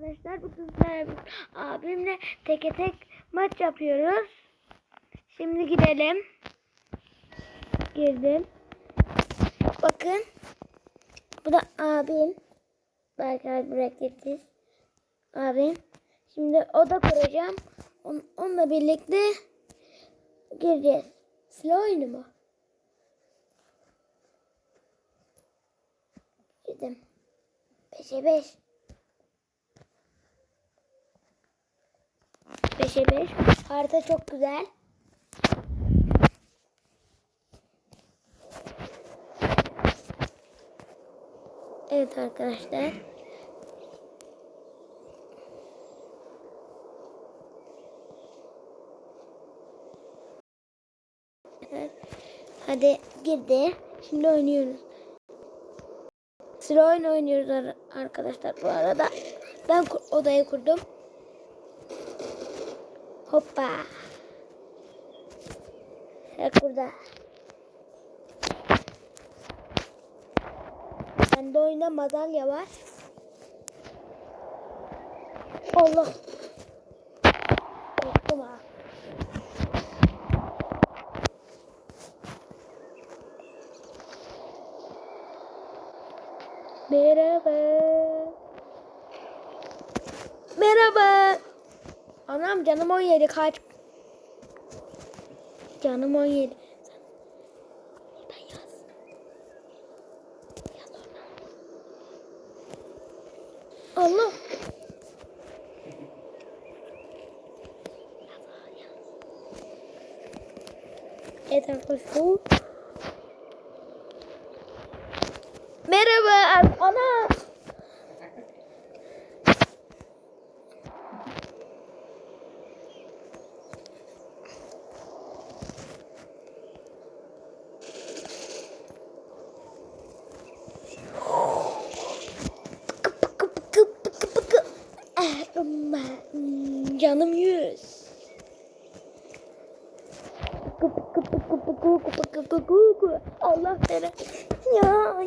Arkadaşlar bugün sizlerle abimle teke tek maç yapıyoruz. Şimdi gidelim. Girdim. Bakın. Bu da abim. Berkay Bıraketiz. Abim. Şimdi oda kuracağım. On, onunla birlikte gireceğiz. Silah oyunu mu? Girdim. 5'e 5. 5'e 5. Harita çok güzel. Evet arkadaşlar. Hadi girdi. Şimdi oynuyoruz. Sıra oyun oynuyoruz ar- arkadaşlar bu arada. Ben odayı kurdum. Hoppa. Sıra burada. Bende oyunda madalya var. Allah. Korktum ha. Merhaba. Merhaba. Anam canım 17 kaç. Canım 17. Buradan yaz. Yaz. Allah. Evet arkadaşlar. Merhaba. Ana. Canım yüz. Allah seni. Ya